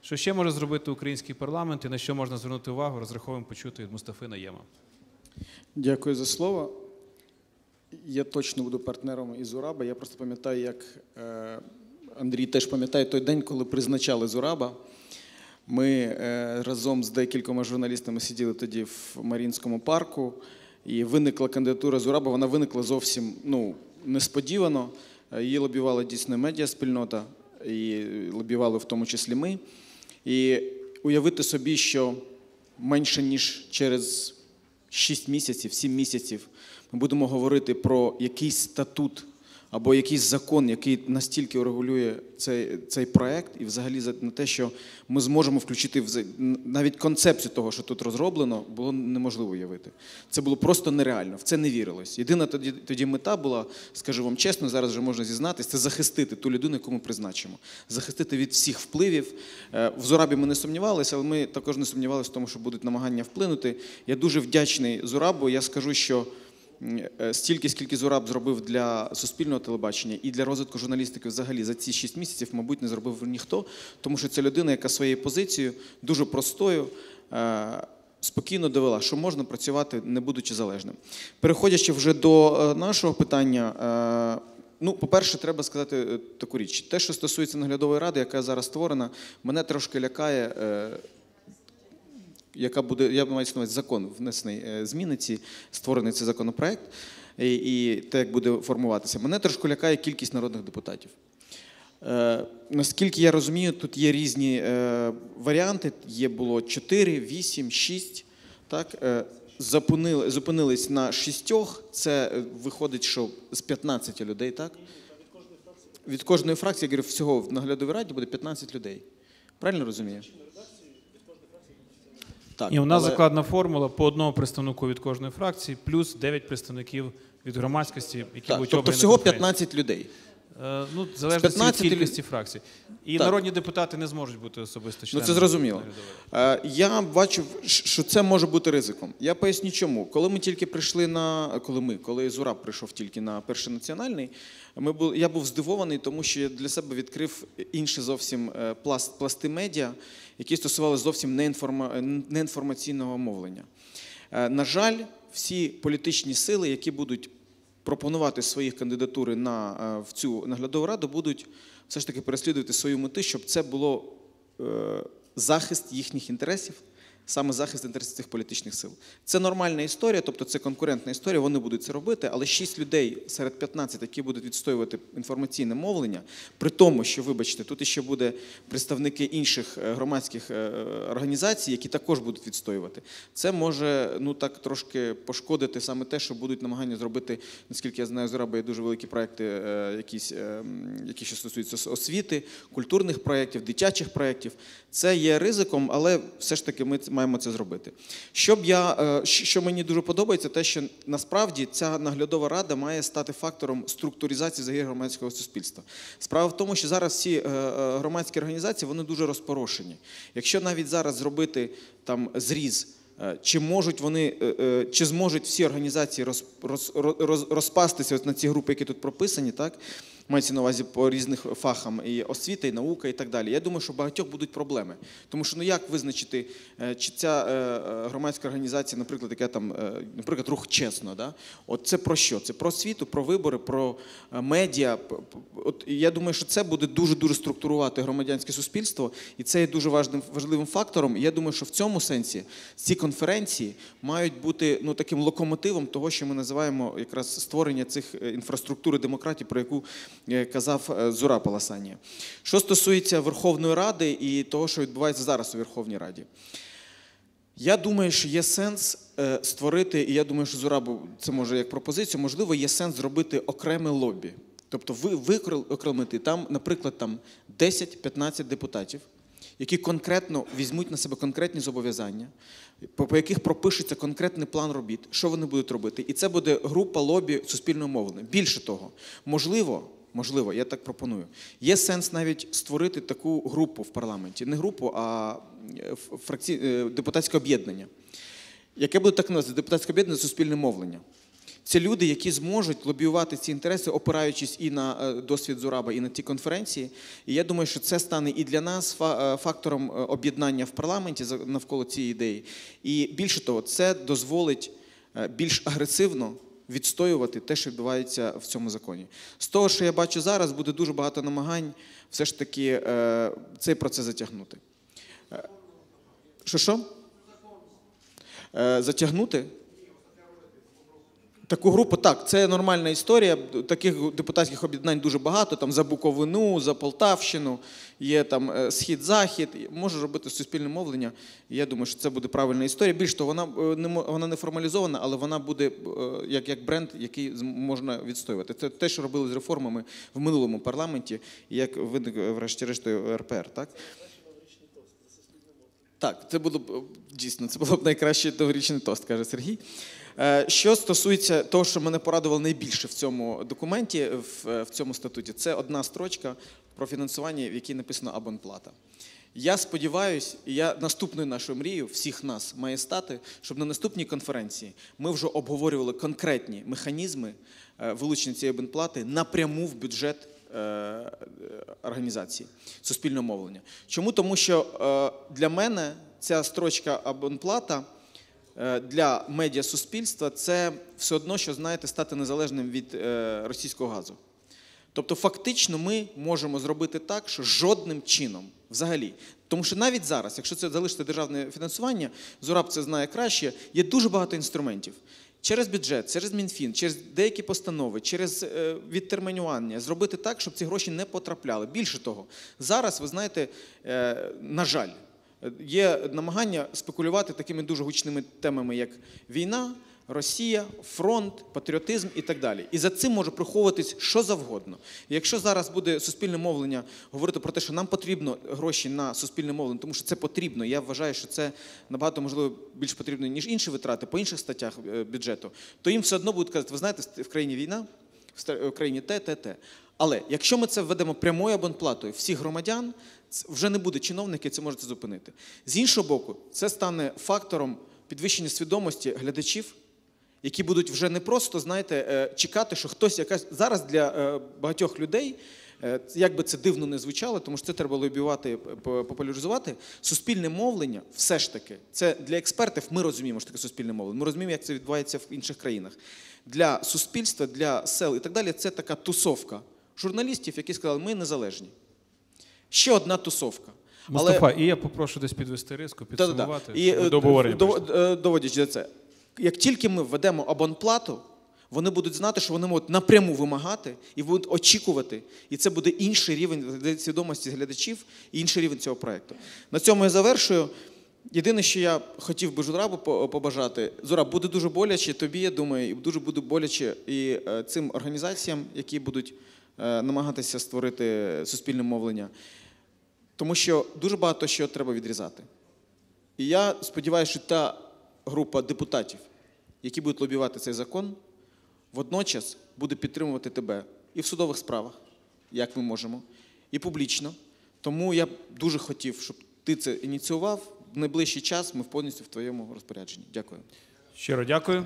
Що ще може зробити український парламент і на що можна звернути увагу? Розраховуємо почути від Мустафи Наєма. Дякую за слово. Я точно буду партнером із Ураба. Я просто пам'ятаю, як е, Андрій теж пам'ятає той день, коли призначали Зураба. Ми е, разом з декількома журналістами сиділи тоді в Марінському парку, і виникла кандидатура Зураба. Вона виникла зовсім ну, несподівано. Її лобівала дійсно медіаспільнота, і лобівали в тому числі ми. І уявити собі, що менше ніж через 6 місяців, 7 місяців ми будемо говорити про якийсь статут або якийсь закон, який настільки урегулює цей, цей проект, і взагалі на те, що ми зможемо включити навіть концепцію того, що тут розроблено, було неможливо уявити. Це було просто нереально, в це не вірилось. Єдина тоді, тоді мета була, скажу вам чесно, зараз вже можна зізнатися, це захистити ту людину, яку ми призначимо, захистити від всіх впливів. Е, В Зурабі ми не сумнівалися, але ми також не сумнівалися в тому, що будуть намагання вплинути. Я дуже вдячний Зурабу. Я скажу, що стільки, скільки Зураб зробив для суспільного телебачення і для розвитку журналістики взагалі за ці 6 місяців, мабуть, не зробив ніхто, тому що це людина, яка своєю позицією дуже простою. е, Спокійно довела, що можна працювати, не будучи залежним. Переходячи вже до е, нашого питання, е, ну, по-перше, треба сказати е, таку річ. Те, що стосується наглядової ради, яка зараз створена, мене трошки лякає е, яка буде, я маю на увазі закон внесений е, зміни ці, створений цей законопроект, і, і те, як буде формуватися. Мене трошки лякає кількість народних депутатів. Е, наскільки я розумію, тут є різні е, варіанти. Є було 4, 8, 6. Так? Е, зупинили, зупинились на шістьох. Це е, виходить, що з 15 людей, так? Від кожної фракції, я говорю, всього в наглядовій раді буде 15 людей. Правильно розумію? Так, І у нас але- закладна формула по одному представнику від кожної фракції, плюс 9 представників від громадськості, які Так, будуть тобто обрані Тобто всього 15 людей. Е, Ну, залежно від 15 кількості фракцій. І Так. народні депутати не зможуть бути особисто Ну членами. це зрозуміло. Е, Я бачу, що це може бути ризиком. Я поясню чому. Коли ми тільки прийшли на коли ми, коли Зураб прийшов тільки на перший національний, ми були, я був здивований, тому що я для себе відкрив інший зовсім е, пласт пласти медіа, які стосувалися зовсім неінформа, неінформаційного мовлення. Е, На жаль, всі політичні сили, які будуть пропонувати свої кандидатури на, е, в цю наглядову раду, будуть все ж таки переслідувати свою мети, щоб це було е, захист їхніх інтересів, саме захист інтересів цих політичних сил. Це нормальна історія, тобто це конкурентна історія, вони будуть це робити, але 6 людей серед 15, які будуть відстоювати інформаційне мовлення, при тому, що, вибачте, тут ще буде представники інших е, громадських е, організацій, які також будуть відстоювати. Це може ну так трошки пошкодити саме те, що будуть намагання зробити, наскільки я знаю, є дуже великі проекти, е, якісь, які ще стосуються освіти, культурних проєктів, дитячих проєктів. Це є ризиком, але все ж таки ми маємо це зробити. Щоб я, е, що мені дуже подобається, те, що насправді ця наглядова рада має стати фактором структуризації взагалі громадського суспільства. Справа в тому, що зараз всі е, е, громадські організації вони дуже розпорошені. Якщо навіть зараз зробити там зріз. Чи можуть вони, чи зможуть всі організації роз, розпастися на ці групи, які тут прописані, так? Мається на увазі по різних фахам і освіта, і наука, і так далі. Я думаю, що багатьох будуть проблеми. Тому що ну як визначити, е, чи ця е, е, громадська організація, наприклад, яка там, наприклад, рух чесно, да? От це про що? Це про освіту, про вибори, про медіа. От я думаю, що це буде дуже дуже структурувати громадянське суспільство, і це є дуже важним важливим фактором. Я думаю, що в цьому сенсі ці конференції мають бути ну таким локомотивом того, що ми називаємо якраз створення цих інфраструктури демократії, про яку казав е, Зура Паласанія. Що стосується Верховної Ради і того, що відбувається зараз у Верховній Раді. Я думаю, що є сенс е, створити, і я думаю, що Зурабу це може як пропозицію, можливо, є сенс зробити окреме лобі. Тобто ви викремити там, наприклад, там 10-15 депутатів, які конкретно візьмуть на себе конкретні зобов'язання, по, яких пропишеться конкретний план робіт, що вони будуть робити. І це буде група лобі суспільного мовлення. Більше того, можливо, можливо, я так пропоную. Є сенс навіть створити таку групу в парламенті. Не групу, а е, фракці... е, депутатське об'єднання, яке буде так називати депутатське об'єднання суспільне мовлення. Це люди, які зможуть лобіювати ці інтереси, опираючись і на е, досвід Зураба, і на ті конференції. І я думаю, що це стане і для нас фактором об'єднання в парламенті навколо цієї ідеї. І більше того, це дозволить більш агресивно відстоювати те, що відбувається в цьому законі. З того, що я бачу зараз, буде дуже багато намагань все ж таки е, цей процес затягнути. Е, Що що? Е, Затягнути? Таку групу, так, це нормальна історія. Таких депутатських об'єднань дуже багато. Там за Буковину, за Полтавщину, є там е, схід-захід. Може робити суспільне мовлення. Я думаю, що це буде правильна історія. Більш того, вона е, не вона не формалізована, але вона буде е, як, як бренд, який можна відстоювати. Це те, що робили з реформами в минулому парламенті, як виник, врешті-решт, РПР. Так? Так, це було б дійсно, це було б найкращий новорічний тост, каже Сергій. Е, Що стосується того, що мене порадувало найбільше в цьому документі, в, цьому статуті, це одна строчка про фінансування, в якій написано абонплата. Я сподіваюся, і я наступною нашою мрією всіх нас має стати, щоб на наступній конференції ми вже обговорювали конкретні механізми е, вилучення цієї абонплати напряму в бюджет е, організації суспільного мовлення. Чому? Тому що для мене ця строчка абонплата для медіасуспільства це все одно, що знаєте, стати незалежним від е, російського газу. Тобто, фактично, ми можемо зробити так, що жодним чином, взагалі, тому що навіть зараз, якщо це залишити державне фінансування, Зураб це знає краще, є дуже багато інструментів. Через бюджет, через Мінфін, через деякі постанови, через е, відтермінування зробити так, щоб ці гроші не потрапляли. Більше того, зараз ви знаєте, е, на жаль, е, є намагання спекулювати такими дуже гучними темами, як війна, Росія, фронт, патріотизм і так далі. І за цим може приховуватись що завгодно. І якщо зараз буде суспільне мовлення говорити про те, що нам потрібно гроші на суспільне мовлення, тому що це потрібно. Я вважаю, що це набагато можливо більш потрібно, ніж інші витрати по інших статтях е, бюджету, то їм все одно будуть казати, ви знаєте, в країні війна, в країні те, те, те. Але якщо ми це введемо прямою абонплатою всіх громадян, вже не буде чиновники, це можете зупинити. З іншого боку, це стане фактором підвищення свідомості глядачів, які будуть вже не просто, знаєте, е, чекати, що хтось якась зараз для е, багатьох людей. е, Як би це дивно не звучало, тому що це треба лобіювати, популяризувати. Суспільне мовлення, все ж таки, це для експертів. Ми розуміємо, що таке суспільне мовлення. Ми розуміємо, як це відбувається в інших країнах. Для суспільства, для сел і так далі, це така тусовка журналістів, які сказали, ми незалежні. Ще одна тусовка. Мустафа, і я попрошу десь підвести риску, підсумувати. І е, е, доводячи до це, як тільки ми введемо абонплату, вони будуть знати, що вони можуть напряму вимагати і будуть очікувати. І це буде інший рівень свідомості глядачів і інший рівень цього проєкту. На цьому я завершую. Єдине, що я хотів би Журабу по- побажати, Зураб, буде дуже боляче тобі, я думаю, і дуже буде боляче і е, цим організаціям, які будуть намагатися створити суспільне мовлення. Тому що дуже багато що треба відрізати. І я сподіваюся, що та група депутатів, які будуть лобіювати цей закон, водночас буде підтримувати тебе і в судових справах, як ми можемо, і публічно. Тому я дуже хотів, щоб ти це ініціював. В найближчий час ми повністю в твоєму розпорядженні. Дякую. Щиро дякую.